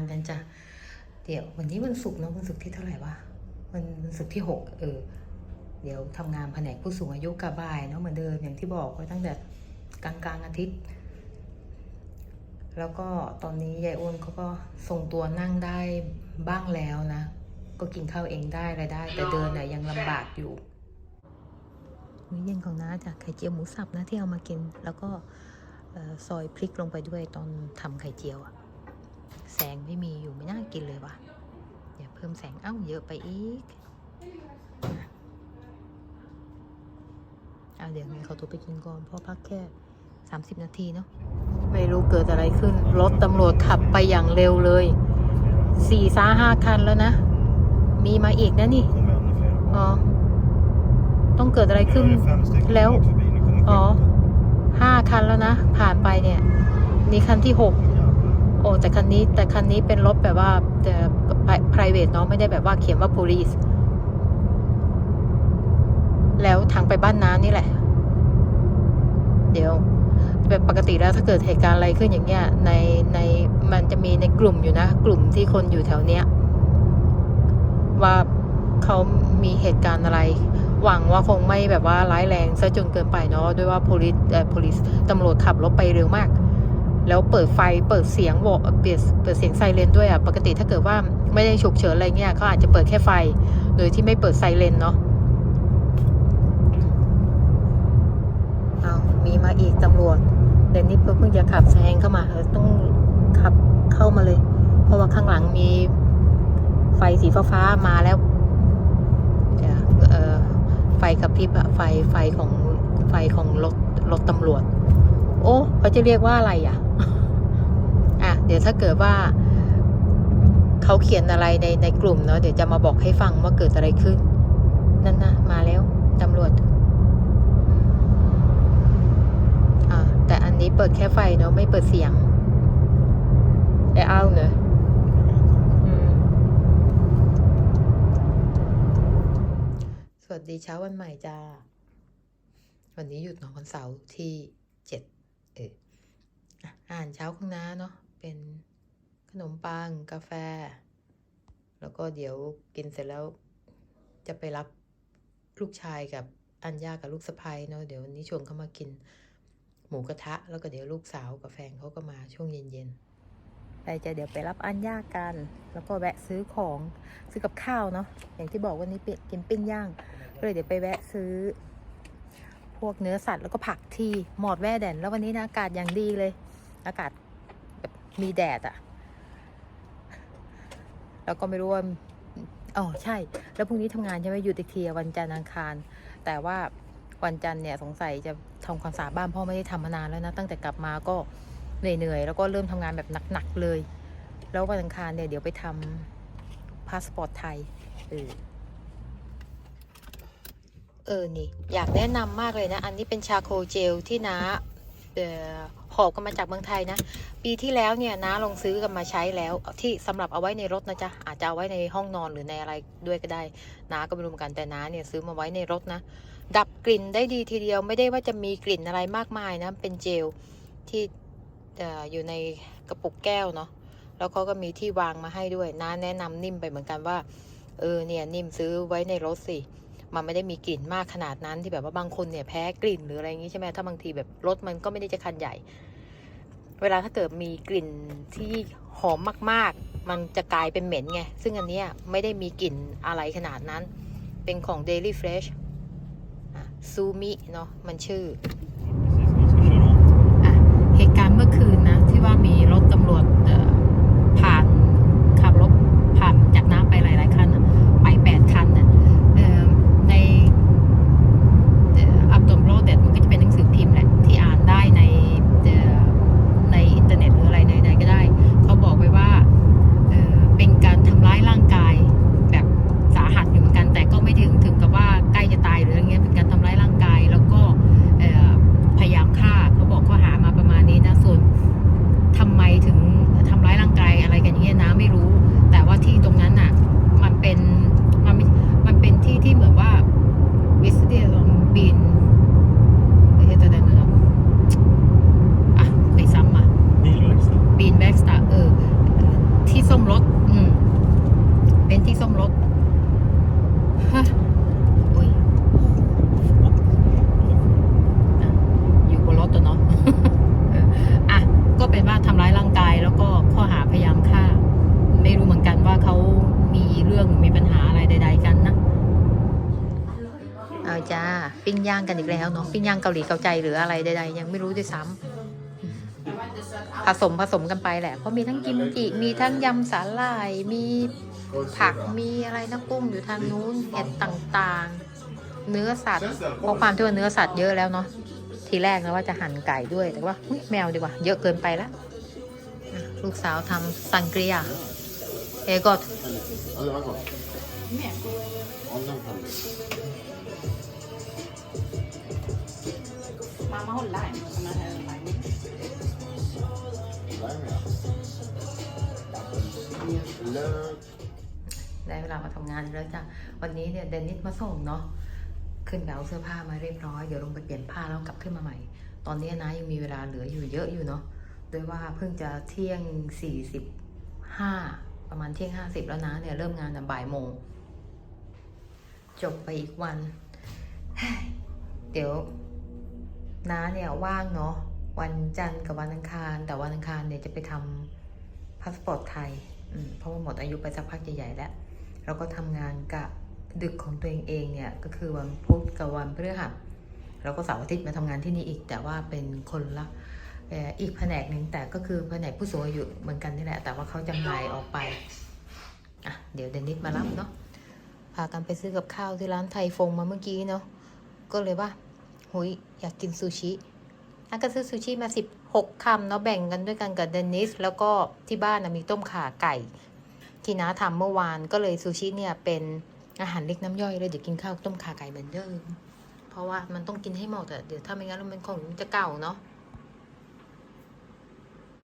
านกันจ้ะเดี๋ยววันนี้วันศุกร์เนอะวันศุกร์ที่เท่าไหร่วะวันวันศุกร์ที่หกเออเดี๋ยวทำงานแผนกผู้สูงอายุกะบ่ายเนาะเหมือนเดิมอย่างที่บอกไว้ตั้งแต่กลางกลางอาทิตย์ แล้วก็ตอนนี้ยายอ้วนเขาก็ทรงตัวนั่งได้บ้างแล้วนะ ก็กินข้าวเองได้อะไรได้ แต่เดินน่ะยังลำบากอยู่มื้อเย็นของน้าจากไข่เจียวหมูสับนะที่เอามากิน แล้วก็ซอยพริกลงไปด้วยตอนทำไข่เจียวอะ แสงไม่มีอยู่ไม่น่ากินเลยว่ะอย่าเพิ่มแสงเอ้าเยอะไปอีกอะอะเดี๋ยวไงเขาตัวไปกินก่อนเพราะพักแค่ 30 นาทีเนาะไม่รู้เกิดอะไรขึ้น รถตำรวจขับไปอย่างเร็วเลยสี่ซ้าห้าคันแล้วนะ มีมาอีกนะนี่ อ๋อ ต้องเกิดอะไรขึ้น Nu är det fem stycken Leo. bak förbi, nu kommer อ๋อห้าคันแล้วนะ ผ่านไปเนี่ย นี่คันที่หก โอ้แต่คันนี้แต่คันนี้เป็นรถแบบว่าแต่ private เนาะไม่ได้แบบว่าเขียนว่า police แล้วทางไปบ้านน้านี่แหละ เดี๋ยวแบบปกติแล้วถ้าเกิดเหตุการณ์อะไรขึ้นอย่างเงี้ยในในมันจะมีในกลุ่มอยู่นะ กลุ่มที่คนอยู่แถวเนี้ย ว่าเขามีเหตุการณ์อะไร หวังว่าคงไม่แบบว่าร้ายแรงซะจนเกินไปเนาะด้วยว่า police เอ่อ police ตำรวจขับรถไปเร็วมาก แล้วเปิดไฟเปิดเสียงวอเปิดเปิดเสียงไซเรนด้วยอะปกติถ้าเกิดว่าไม่ได้ฉุกเฉินอะไรเงี้ยเขาอาจจะเปิดแค่ไฟ โดยที่ไม่เปิดไซเรนเนาะเอามีมาอีกตำรวจเดนนี่เพิ่งจะขับแซงเข้ามาเออต้องขับเข้ามาเลย เพราะว่าข้างหลังมีไฟสีฟ้าๆมาแล้วไฟกระพริบอะไฟไฟของไฟของรถรถตำรวจ โอ้เขาจะเรียกว่าอะไรอะ อะ เดี๋ยวถ้าเกิดว่า เขาเขียนอะไรในในกลุ่มเนาะเดี๋ยวจะมาบอกให้ฟังว่าเกิดอะไรขึ้น นั่นนะมาแล้วตำรวจอ่าแต่อันนี้เปิดแค่ไฟเนาะไม่เปิดเสียงแต่เอาวเนอะสวัสดีเช้าวันใหม่จ้า วันนี้หยุดนอะวันเสาร์ที่เจ็ด เอออ่าหารเช้าข้างหน้าเนาะเป็นขนมปังกาแฟ แล้วก็เดี๋ยวกินเสร็จแล้วจะไปรับลูกชายกับอัญญากับลูกสะใภ้เนาะเดี๋ยววันนี้ชวนเขามากินหมูกระทะ แล้วก็เดี๋ยวลูกสาวกับแฟนเขาก็มาช่วงเย็นๆไปจะเดี๋ยวไปรับอัญญากัน แล้วก็แวะซื้อของซื้อกับข้าวเนาะอย่างที่บอกวันนี้ปกินปิ้งย่างก็เลยเดี๋ยวไปแวะซื้อ พวกเนื้อสัตว์แล้วก็ผักที่หมอดแว่แดน แล้ววันนี้นะอากาศอย่างดีเลย อากาศแบบมีแดดอะแล้วก็ไม่รู้ว่าอ๋อใช่ แล้วพรุ่งนี้ทำงานใช่ไหมหยุดอีกทีวันจันทร์อังคาร แต่ว่าวันจันทร์เนี่ยสงสัยจะทำความสะอาดบ้านพ่อไม่ได้ทำมานานแล้วนะ ตั้งแต่กลับมาก็เหนื่อยๆแล้วก็เริ่มทำงานแบบหนักๆเลย แล้ววันอังคารเนี่ยเดี๋ยวไปทำพาสปอร์ตไทยเออ เออนี่อยากแนะนำมากเลยนะ อันนี้เป็นชาโคเจลที่น้าหอบกันมาจากเมืองไทยนะ ปีที่แล้วเนี่ยน้าลงซื้อกันมาใช้แล้ว ที่สำหรับเอาไว้ในรถนะจ๊ะ อาจจะเอาไว้ในห้องนอนหรือในอะไรด้วยก็ได้น้าก็ไม่รู้เหมือนกันแต่น้าเนี่ยซื้อมาไว้ในรถนะ ดับกลิ่นได้ดีทีเดียวไม่ได้ว่าจะมีกลิ่นอะไรมากมายนะ เป็นเจลที่เอ่ออยู่ในกระปุกแก้วเนาะแล้วเขาก็มีที่วางมาให้ด้วยน้าแนะนำนิ่มไปเหมือนกันว่าเออเนี่ยนิ่มซื้อไว้ในรถสิ มันไม่ได้มีกลิ่นมากขนาดนั้นที่แบบว่าบางคนเนี่ยแพ้กลิ่นหรืออะไรอย่างนี้ใช่ไหมถ้าบางทีแบบรถมันก็ไม่ได้จะคันใหญ่ เวลาถ้าเกิดมีกลิ่นที่หอมมากๆ มันจะกลายเป็นเหม็นไง ซึ่งอันนี้ไม่ได้มีกลิ่นอะไรขนาดนั้น เป็นของ Daily Fresh ซูมิเนาะมันชื่อ อะเหตุการณ์เมื่อคืนนะ ที่ว่ามีรถตำรวจเอ่อผ่านขับรถผ่านจากน้ำไปหลาย ๆ คันอะไปแปดคันน่ะเอ่อในอัปตมโรเดมันก็จะเป็นหนังสือพิมพ์แหละ ที่อ่านได้ในเอ่อในอินเทอร์เน็ตหรืออะไรไหนๆก็ได้ เขาบอกไว้ว่าเอ่อเป็นการทำร้ายร่างกายแบบสาหัสอยู่เหมือนกัน แต่ก็ไม่ถึงถึงกับว่าใกล้จะตายหรืออะไรเงี้ยเป็นการทำร้ายร่างกายแล้วก็เอ่อ พยายามฆ่าเขาบอกข้อหามาประมาณนี้นะส่วนทำไมถึงทำร้ายร่างกายอะไรกันอย่างเงี้ยนะไม่รู้ แต่ว่าที่ตรงนั้นน่ะ มันเป็นมันไม่มันเป็นที่ที่เหมือนว่าวิสเดียลบินเฮตเดนเนอร์อะไปซ้ำมา Bilverkstad. บีนแบ็กสตาร์เออ ที่ส้ จ้า ปิ้ งย่างกันอีกแล้วเนาะปิ้งย่างเกาหลีเกาใจหรืออะไรใดๆยังไม่รู้ด้วยซ้ำอืมผสมผสมกันไปแหละ เพราะมีทั้งกิมจิมีทั้งยำสาหร่ายมีผักมีอะไรนะกุ้งอยู่ทางนู้นเห็ดต่างๆ เนื้อสัตว์เพราะความที่ว่าเนื้อสัตว์เยอะแล้วเนาะทีแรกนะว่าจะหั่นไก่ด้วยแต่ว่าแมวดีกว่า เยอะเกินไปละลูกสาวทำซังเกียเอก็ Allora, ma cosa? Ondan kaldı. Mamma har lime lime. Var mı ya? Eller ได้เวลามาทำงานแล้วจ้ะวันนี้เนี่ยเดนนิสมาส่งเนาะขึ้นไปเอาเสื้อผ้ามาเรียบร้อยเดี๋ยวลงไปเปลี่ยนผ้าแล้วกลับขึ้นมาใหม่ ตอนนี้นะยังมีเวลาเหลืออยู่เยอะอยู่เนาะโดยว่าเพิ่งจะเที่ยงสี่สิบห้าประมาณเที่ยงห้าสิบแล้วนะเนี่ยเริ่มงานบ่ายโมง จบไปอีกวัน เดี๋ยว น้าเนี่ยว่างเนาะวันจันทร์กับวันอังคาร แต่วันอังคารเนี่ยจะไปทำพาสปอร์ตไทยอืเพราะว่าหมดอายุไปสักพักใหญ่ๆแล้วแล้วก็ทำงานกับดึกของตัวเองเองเนี่ยก็คือวันพุธกับวันพฤหัสแล้วก็เสาร์อาทิตย์มาทำงานที่นี่อีก แต่ว่าเป็นคนละอีกแผนกหนึ่งแต่ก็คือแผนกผู้สูงอายุเหมือนกันนี่แหละ แต่ว่าเขาจำหน่ายออกไปอะเดี๋ยวเดนนิสมารับเนาะพากันไปซื้อกับข้าวที่ร้านไทยฟงมาเมื่อกี้เนาะก็เลยว่า หุยอยากกินซูชิอันก็ซื้อซูชิมาสิบหกคำเนาะแบ่งกันด้วยกันกับเดนนิส แล้วก็ที่บ้านนะมีต้มข่าไก่ ที่น้าทำเมื่อวานก็เลยซูชิเนี่ยเป็นอาหารเล็กน้ำย่อยเลยเดี๋ยวกินข้าวต้มขาไก่เหมือนเดิมเพราะว่ามันต้องกินให้หมดอะเดี๋ยวถ้าไม่งั้นมันคงจะเก่าเนาะ